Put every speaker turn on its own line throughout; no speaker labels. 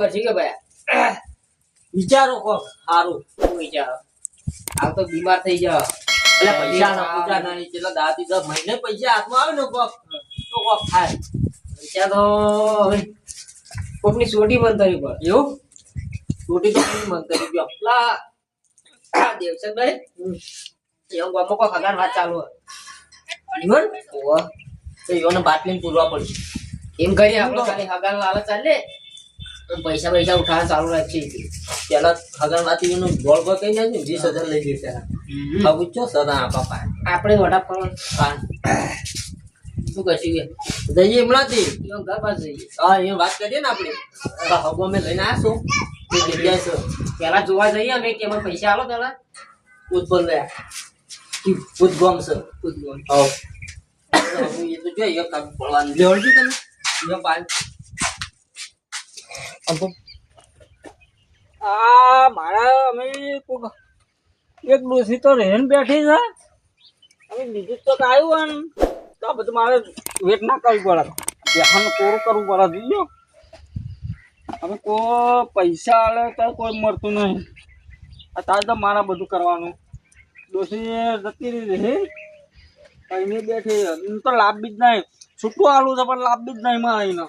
કરશે કે ભાઈ?
વિચારો કો સારું
શું વિચારો? આ તો બીમાર થઈ જાવ
એટલે પૈસા ના પૂજા ના પેલા દાદી દસ મહિને પૈસા હાથમાં આવે ને કોક. તો કોક થાય.
પૈસા તો કોકની સોટી મંતરી પર.
એવું? સોટી તો મંતરી ગયો
પેલા દેવસરભાઈ એવું ગામમાં કોઈ હગાર વાત ચાલુ હોય.
તો ઈવોને બાટલીને પૂરવા પડશે.
એમ કરી આપણો ખાલી હગાર લાલ ચાલે. પૈસા પૈસા ઉઠાવવા ચાલુ રાખી
પેલા વાતી એનું ગોળ ગોળ કઈ નાખ્યું? વીસ હજાર લઈ ગઈ પેલા. હવે પૂછો સદા આપા પાસે
આપણે વડા
પણ
શું કરશું કે
જઈએ હમણાંથી.
ઘર પાસે જઈએ.
હા એ વાત કરીએ ને આપણે. હગો અમે લઈને આવીશું. તે જગ્યાએ છે.
પેલા જોવા જઈએ અમે કે અમને પૈસા આલો પેલા.
ઉત્પન્ન લે ઉદગમ છે.
ઉદગમ
હા. એ તો જોઈએ કામ પડવાનું લેવડજો તમે. પાન આમ
આ મારા અમે એક ડોસી તો રહેન બેઠી છે. અમે બીજું તો બધું મારે વેટ ના કરવી પડે. બેહાનું કોરું કરવું પડે જોઈએ કોઈ પૈસા આલે તો કોઈ મળતું નહીં. અત્યારે તો મારા બધું કરવાનું. ડોસી જતી રહી કઈને બેઠી તો લાભ બી જ નહીં. છૂટું આલું છે, પણ લાભ બી જ નહીં માં આવીને.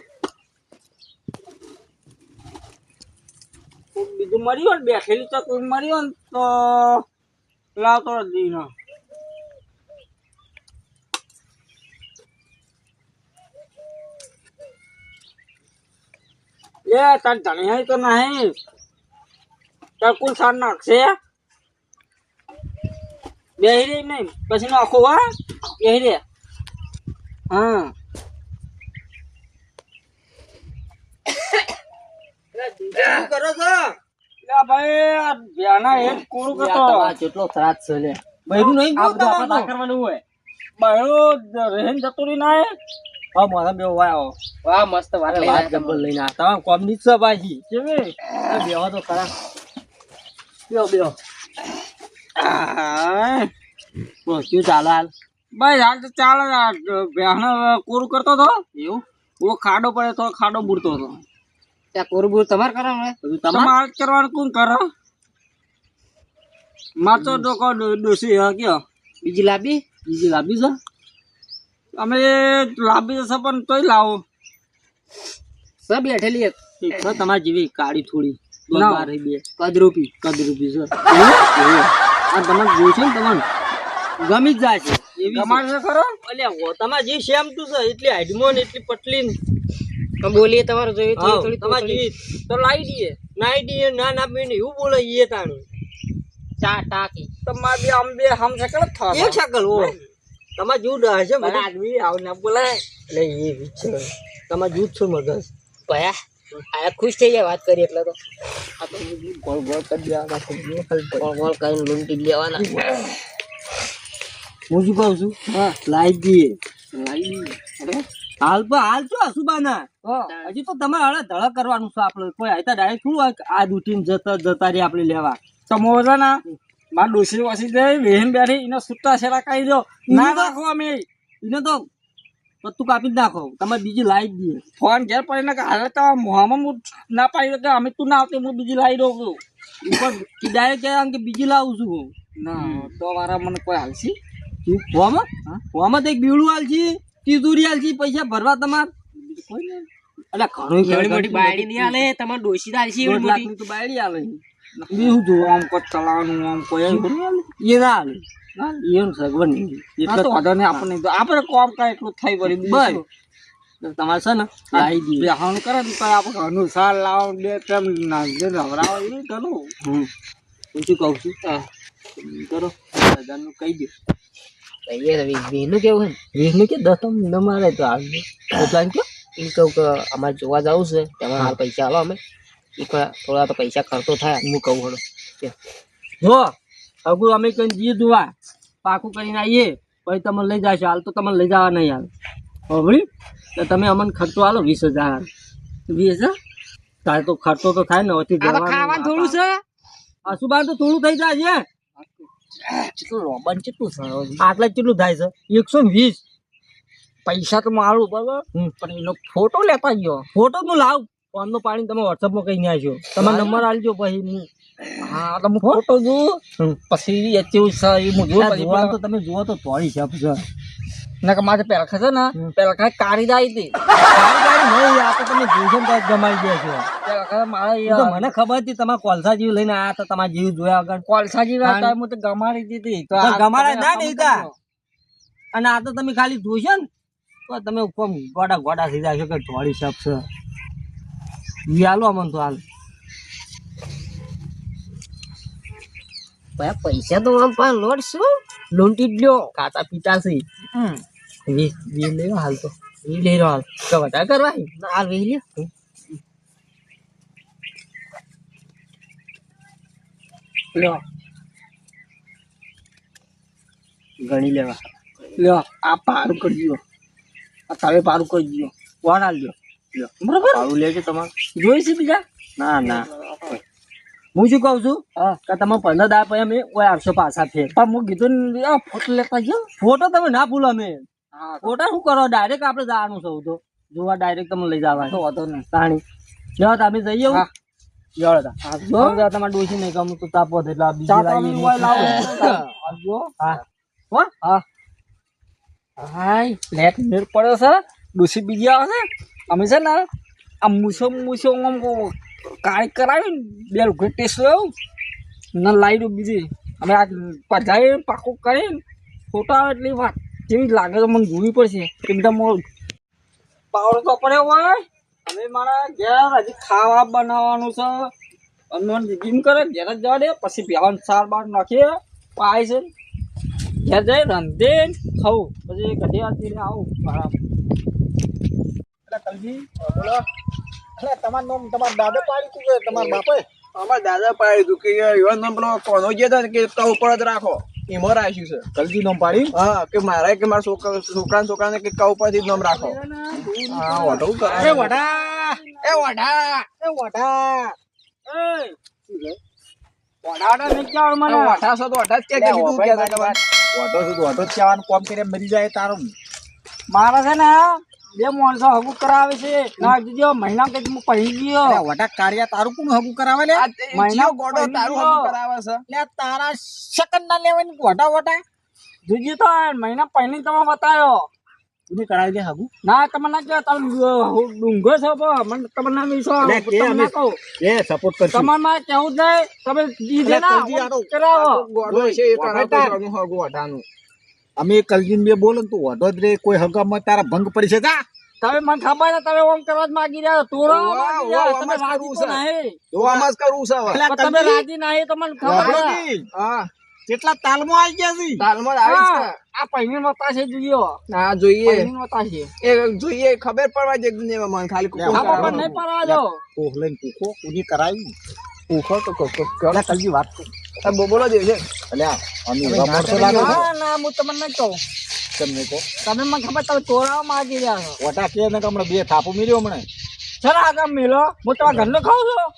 બીજું હોય ને, બેઠેલી તો કોઈ મળ્યું હોય ને તો લાવતો જ નહીં તાર ધણી તો નહીં. તાર કુલ સાર નાખશે? બેહી રે નહીં, પછી નાખો, હા? બેહી રે હા. શું કરો છો? ભાઈ આ એક કોરું કરતો?
તમારા ત્રાસ છે લે.
બૈરું નહીં
આ આપણે ના કરવાનું હોય.
બૈરું રહેન જતું રહી ના
હા મારા બે વાય
વાહ મસ્ત વાત
વાત
આવ્યા
લઈને આ. તમામ કોમની જ છે પાછી
કેવી?
બેહો તો ખરા. બેહો બેહો.
આય.
શું ચાલે હાલ?
ભાઈ હાલ તો ચાલે. આ કોરું કરતો હતો
એવું?
ઓ ખાડો પડે તો ખાડો બુડતો હતો
ત્યાં તમારે કરો ને
તમારે?
તમારે કરવાનું કોણ કરે? મારતો ડોકો ડોસી હા કયો?
બીજી લાંબી?
બીજી લાંબી છે?
અમે લાંબી જશે પણ તોય લાવો.
સબ બેઠેલી એક.
એક તમારી જેવી કાળી થોડી.
કદરૂપી.
કદરૂપી છે. એવું? આ તમે જોશો ને તમને ગમી જ જાય છે. એવી
તમારે ખરો?
અલ્યા તમારે જે સેમ તું છે એટલી હાઈડમો ને એટલી પટલી
બોલીએ તમારે
જોઈએ
થોડી થોડી
તમારે જેવી તો લાવી દઈએ. નાઈ દઈએ ના ના બેન એવું બોલે એ તાણી.
ચા ટાકી.
તમારે બે આમ બે હમ શકલ થા
એક શકલ ઓ તમારે જેવું હશે છે
આદમી આવ ના બોલાય.
એટલે એ છે તમારે જૂથ છો મગજ.
ભયા આયા ખુશ થઈ ગયા વાત કરી એટલે તો.
આ તો ગોળ ગોળ કરી દેવાના
ગોળ ગોળ કરીને લૂંટી લેવાના
હું શું કહું છું? હા. લાવી દઈએ. હાલ તો હાલ છો સુબાના હજી તો તમારે હળે ધડક કરવાનું છે આપણે. કોઈ આયતા ડાયરેક્ટ થોડું આ- દૂટીને જતા જતા રહી આપણે લેવા.
તમે ના ને માર ડોસી વાસી જાય વેહન બેઠી એનો સુટ્ટા શેરા કાઢી દો. ના રાખો અમે.
એને તો પત્તું કાપી જ નાખો. તમારે બીજી લાવી દઈએ.
ફોન ઘેર પડીને ને હાલ તો મોહામાં હું ના પાડી દઉં કે અમે તું ના આવતી હું બીજી લાવી દઉં છું.
ઉપર ડાયરેક્ટ કહેવાનું કે બીજી લાવું છું હું.
ના તો મારા મને કોઈ હાલશી?
તું ફોમાં ફોમાં તો એક બીવડું હાલછી તિજોરી હાલછી પૈસા ભરવા તમાર? એટલે ઘણું
એવડી મોટી બાયડી નહીં આલે તમારે ડોશી છે એવડી મોટી.
તો બાયડી આલે
બીજું જો આમ કોઈ ચલાવવાનું આમ કોઈ
એ ના હાલે. એમ સગવડ નહીં. એટલે
કદર ને આપણને આપણે કોમ કાંઈ એટલું થઈ પડી
બસ. તમારે છે ને
બેહાણું કરે ને તો આપણે અનુસાર લાવવાનું લાવો બે તેમ ના નવરાવો એ
કરો. હું શું કહું છું? કરો. દાદાનું કહી દો.
કહીએ તો વી- વીનું કેવું છે?
વીસનું કે દસ ન મારે તો હાલ પ્લાન કે
એ કહું કે અમારે જોવા જવું છે. તેમાં હાલ પૈસા આવો અમે. એ થોડા તો પૈસા ખર્ચો થાય હું કહું કે
જો અગુ અમે કઈ જઈએ દુવા પાકું કરીને આવીએ પછી તમે લઈ જશો. હાલ તો તમને લઈ જવા નહીં હાલ હોભળી તો તમે અમને ખર્ચો હાલો વીસ હજાર. વીસ હજાર? તારે તો ખર્ચો તો થાય ને હોતી
ખાવાનું થોડું છે.
આ શું બાર તો થોડું થઈ જાય છે?
કેટલું રોબન કેટલું
આટલા થાય છે? એકસો વીસ.
પૈસા તો મારું બરાબર. પણ એનો ફોટો લેતા ગયો.
ફોટો નું લાવ. ફોનનું પાણી તમે વોટ્સઅપમાં કઈ આવજો. તમે નંબર આલજો પછી હું
હા તમે ફોટો જોઉં. પછી એ કેવું છે એ હું જોઉં
તો તમે જુઓ તો તોડી છે. છે
માથે પેલખા છે ને પેલખા કાળી જ હતી.
નહીં આ તો તમે જોશો ને તો જ જમાડી દેશો
પેલા કાંઈ મારે
એ તો મને ખબર હતી તમારે કોલસા જીવ લઈને આયા તો તમારા જેવું જોયા
કોલસા જેવી. હતા હું. તો ગમાડી દીધી. તો
તો ગમાડા ના દેતા. અને આ તો તમે ખાલી જોશો ને તો તમે ઉપર ગોડા ગોડા થઈ જાય કે ઢોળી શપ છે. અમન તો હાલ.
પૈસા તો આમ પણ લોટ શું?
લૂંટી જ લ્યો ખાતા પીતા છે.
હમ.
વીસ વીસ લેવો હાલ તો. વીસ લઈ હાલ. તો વધારે કરવા
હાલ લ્યો.
લ્યો ગણી લેવા. લ્યો આ પારું કરી દો આ તમે પારું કરજો કોણ હાલ લ્યો. બરાબર? પારું લેજો તમારે. જોઈ છે બીજા? ના ના. હું શું કહું છું? કે તમે પંદર દાળ પછી અમે કોઈ આઠસો પાછા છે.
પણ હું કીધું ફોટો લેતા ગયો
ફોટો તમે ના ભૂલો અમે.
હા
ફોટા શું કરો? ડાયરેક્ટ આપણે જવાનું સૌ તો. જોવા ડાયરેક્ટ તમે લઈ જવા
તો વાંધો નહીં.
તાણી. લ્યો તમે જઈએ જો. તમારે ડોસી નહીં ગમું તો તાપો એટલે બીજી
લાવો.
હા.
હાય. લેટ મેળ પડ્યો છે. ડોસી બીજી આવે છે. અમે છે ને આ મૂછો મૂછો આમ કાળી કરાવી બે રૂપિયા ટેસ્ટ લેવું ને લાવી બીજી. અમે આ પધારી પાકું કરીને ફોટો આવે એટલી વાત. કેવી લાગે તો મને જોવી પડશે? એકદમ પાવર તો પડ્યો હોય. અમે મારા ઘેર હજી ખાવા બનાવવાનું છે. અને જીમ કરે ઘેર જ જવા દે. પછી પીવાનું સાર બાર નાખીએ. પાય છે. ઘેર જઈ રાંધે ખાવું પછી કઢી આરતી આવું. બરાબર.
અમારા દાદા પાડી હતું કે એવા નામ પેલો કોનો જે હતા કે તા ઉપર જ રાખો. એમાં રાખ્યું છે કલજી નામ પાડી. હા કે મારા કે મારા છોકરા છોકરા છોકરાને કે કા ઉપરથી જ નામ રાખો. હા વાટો કરે? એ વડા એ વડા એ
નહીં મને.
વડા છો તો વડા જ કે કે કે છે તમારે.
તો વાટો જ કહેવાનું. કોમ કરીને મરી જાય તારું.
મારા છે ને બે માણસો હગું કરાવે છે. ના દીજો મહિના કે હું પહેરી ગયો.
વટા કાર્યા તારું કોણ હગું કરાવે લે
મહિના
ગોડો તારું. હગું કરાવે છે.
લે તારા સેકન્ડ ના લેવાની વટા વટા
જોજી તો મહિના પહેલી તમે બતાવ્યો
તું કરાવી દે હગું?
ના તમે ના કે તમે ડુંગો છો બો મને તમે ના
કે અમે-
કહો.
એ સપોર્ટ કરશું.
તમારમાં કેવું જાય નહીં. તમે દીધે ના કરાવો.
ગોડો છે એ કરાવો હગું વટાનું
અમે કલજીન બે બોલો ને તું વધો જ રે કોઈ હગામાં તારા ભંગ પડી છે જા.
તમે મને ખબર છે તમે ઓમ કરવા જ માગી રહ્યા તું છો. તમે રાજી તો નહીં.
તો આમાં જ કરવું છે હવે.
તમે રાજી નહીં તો મને ખબર છે.
હા.
કેટલા તાલમો આવી ગયા છે.
તાલમો જ આવી છે
આ પહેલી મતા છે જોયો
ના જોઈએ.
પહેલી મતા છે.
એ જોઈએ ખબર પડવા દે ને મને ખાલી કુકુ
લે,
પણ
નહીં પડવા દો.
કોહ લઈને કૂકો ઉની કરાવી.
કુકો તો કુકો
કલજી વાત કર.
આ બો- બોલો દેવ છે.
એટલે અમે
તમે
એવા માણસો લાગે
ના ના હું તમને નહીં કહું.
તમને કહો?
તમે મને ખબર તમે તોડાવા માંગી રહ્યા છો.
કે ને હમણાં બે થાપો મિલ્યો હમણાં?
ચલો આગળ મિલો. હું તમારા ઘરનો ખાઉં છું.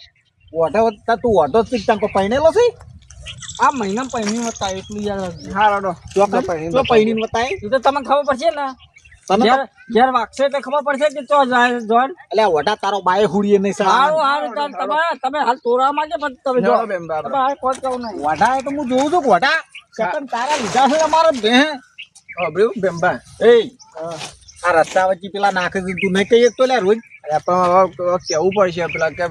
વટા વટા તું વટો જ શીખતા કોઈ પૈણેલો છે
આ મહિના પહેલી મતા એટલું રાખજો.
હા રાડો.
તો પૈણી બતાય
તો તમને ખબર પડશે ને. વાગશે ખબર પડશે કે ચો જાય જોન.
એટલે વટા તારો બાય હુડીએ નહીં
સારું
સારું
સારું ચાલ તમે તમે હાલ તોરા માંગે પણ તમે જો. તમે હાલ કોઈ કહું નહીં.
વટા તો હું જોઉં છું વડા તારા લીધા છે અમારે બે
બેમ્બા
એ આ રસ્તા વચ્ચે પેલા નાખી તું નહીં કહીએ તો લે રોજ
કેવું પડશે? પેલા કે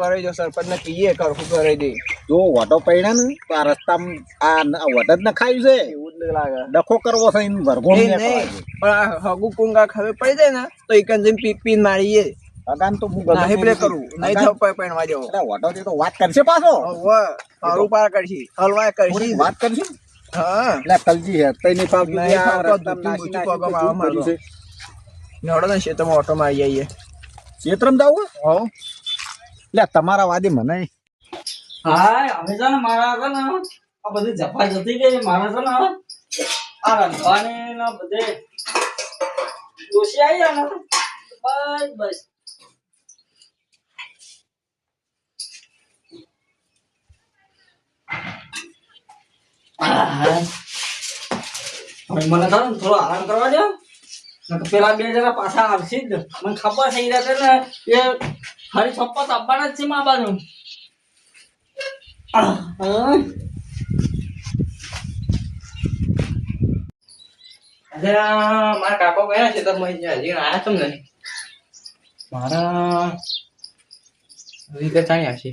કરાવી દો સરપંચ ને કહીએ કરવું કરાવી દે.
જો વટો પડ્યા ને તો આ રસ્તામાં આ વટ જ નખાયું છે.
એવું જ લાગે.
ડખો કરવો છે એને ભરઘોડ
નહીં, પણ આ હગુ કુંગા ખબર પડી જાય ને તો એક જઈને પી પીન મારીએ.
અગાન તો હું
નહીં પેલે પહેણવા
વટો તો વાત કરશે પાછો.
હવે હરું પાર કરશી. હલવાય કરશી.
વાત કરશે?
હા.
એટલે કલજી હે તઈ નહીં
પગમાં
કર્યું છે.
નડો ઓટો મારી આવીએ.
ક્ષેત્રમાં જાવ હે? એટલે તમારા વાદે મને.
હા હવે છે ને મારા છે ને આ બધી જફા જતી ગઈ. મારા છે ને આ રંધવાની ને બધે ડોસી આવી જાય ને બસ. બસ હવે મને થોડો આરામ કરવા દો પેલા બે જણા પાછા આવશે જ. મને ખબર થઈ જશે ને એ ફરી છપ્પા આપવાના જ છે મા બાજુ.
મારા કાકો ગયા છે તો હજી આવ્યા તમને મારા રીતે ચાણી આવશે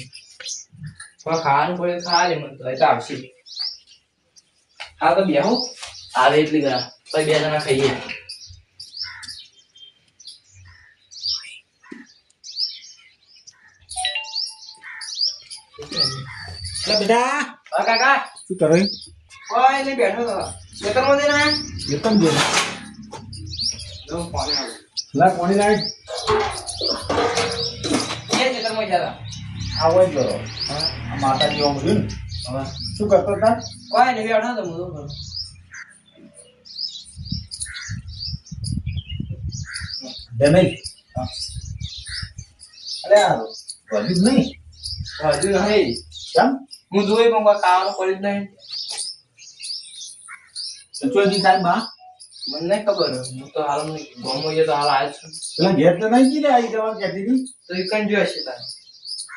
ખાવાનું પડે ખા લે મને તો આવશે. હા તો બેહો. આવે એટલી ગણા પછી બે જણા ખાઈએ.
લે બેટા
હા કાકા
શું કરે
કોઈ નહીં બેઠો તો ખેતરમાં જઈને આયા?
એકમ જો
જો પાણી આવે
લા કોણી લાઈટ
એ ખેતરમાં ગયા
આવો જ કરો આ માતાજી ને
હતા હવે
શું કરતો હતા
કોઈ નહીં બેઠો તો હું કરું
અરે આ નહીં
હજુ નહીં
કેમ
હું જોઈ પણ કોઈ ખાવાનું પડી જ નહીં.
સચોજી સાહેબમાં
મને નહીં ખબર. હું તો હાલ ગમો તો હાલ આવ્યો છું
પેલા ઘેર તો નહીં ને આવી જવા કહેતી હતી?
તો એ કઈ જોઈ હશે તારે?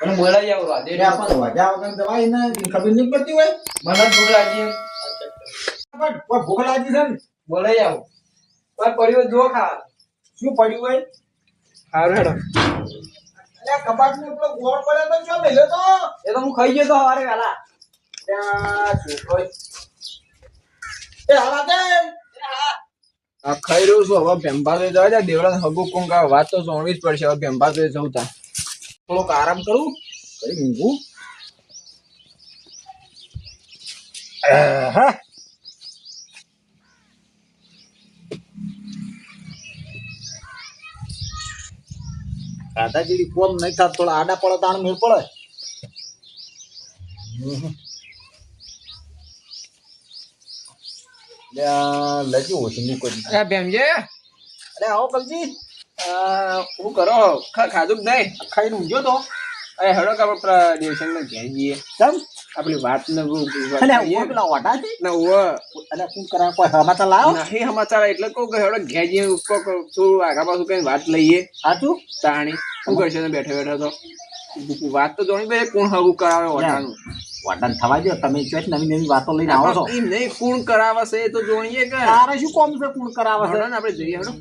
મને બોલાવી આવો
એટલે આપણને વાજા વગર દવાઈ ને ખબર નહીં પડતી હોય?
મને ભૂખ લાગી.
પણ ભૂખ લાગી છે ને?
બોલાવી આવો. કોઈ પડ્યું જો ખા
શું પડ્યું હોય?
સારું હેડો.
કબાટ ને પેલો ગોળ પડ્યો તો શું મેલ્યો તો?
એ તો હું ખાઈ ગયો તો સવારે વહેલા
ત્યાં છોકરો. એ હાલા દે.
આ ખાઈ રહ્યું છું હવે ભેંભા તો જવા જાય દેવડા હગુ કોંકા વાત તો સોણવી જ પડશે હવે ભેંભા તો જવું તા. થોડોક આરામ કરું?
કરી ઊંઘું? દાદાગીરી કોમ નહીં થાય થોડા આડા પડે તાણ મેળ પડે. લજી ઓછું કરી
અરે ભેમજે
અરે આવો કલજી.
શું કરો? ખા ખાધું કે નહીં?
ખાઈને ઊંઘ્યો તો.
અરે હેડો કે આપણે પેલા ને ઘેર જઈએ.
કેમ?
આપણી વાત ને વાત
અલે પેલા ઓઢા છે?
ને ઉવ્વ.
અલે શું કરા કોઈ સમાચાર લાવો?
નહીં સમાચાર એટલે કહું કે હેડો ઘેર જઈએ ઉપર થોડું આગા પાછું કઈ વાત લઈએ.
સાચું
તાણી શું કરશે ને બેઠો બેઠો તો? વાત તો જોણી ભાઈ કોણ હગું કરાવે ઓઢાનું
વાડન? થવા દો તમે જો નવી નવી વાતો લઈને આવો છો.
એમ નહીં કોણ કરાવે છે એ તો જોણીએ કે.
તારે શું કોમ છે કોણ કરાવે છે?
ને આપણે જઈએ હેડો.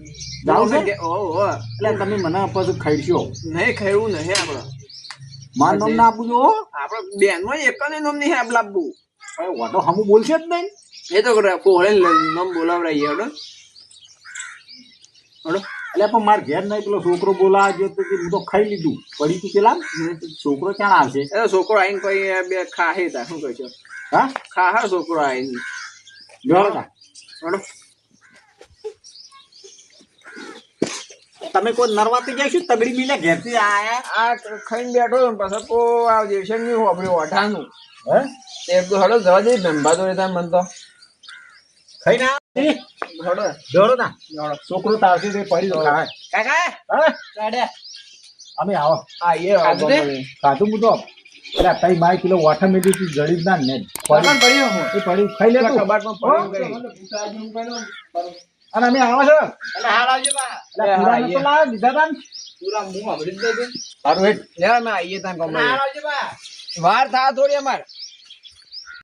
જાવ છે?
ઓ.
એટલે તમે મને પછી ખાઈશો
નહીં ખાયું નહીં આપણે.
માર નામ ના આપું જો
બેન બેનમાં એક જ નામ નહીં આપ લાવવું
વાતો હમું બોલશે જ નહીં.
એ તો પોળે નામ બોલાવડાઈએ હડો. હડો.
એટલે પણ માર ઘેર નહીં પેલો છોકરો બોલાવે છે તો હું તો ખાઈ લીધું. પડી તું પેલા? છોકરો ક્યાં આવશે
એ છોકરો આવીને કોઈ બે ખાહે તા શું કહે છે?
હા?
ખાહા છોકરો આવીને
જોડો તા.
હેડો.
તમે કોઈ નરવાતી જઈશું તગડી મિલે ઘેરથી આયા?
આ ખાઈને બેઠો ને પછી કો આ જેશનની હોબળી ઓઠાનું
હે?
તે તો હેડો જવા દે ધંભા તો રહેતા મન તો.
ખાઈ ના
હેડો
જોડો તા છોકરો તારશે તે પડી તો
કાકા!
હા?
કાઢે
અમે આવો.
આ એ?
ખાધું
બધું એટલે તઈ બાય કિલો તું જડી જ ના ને
પડ્યો હું
એ પડી. ખાઈ લે
કબાટમાં પડ્યું.
અને અમે આવો છો.
એટલે હાલ આવજો બા.
એટલે પૂરા નતો લાવ્યો, લીધા તા
પૂરા મું આપડી જ દે.
સારું હેઠ
લે અમે આવીએ ત્યાં કોમ
આવજો બા.
વાર થા થોડી અમાર.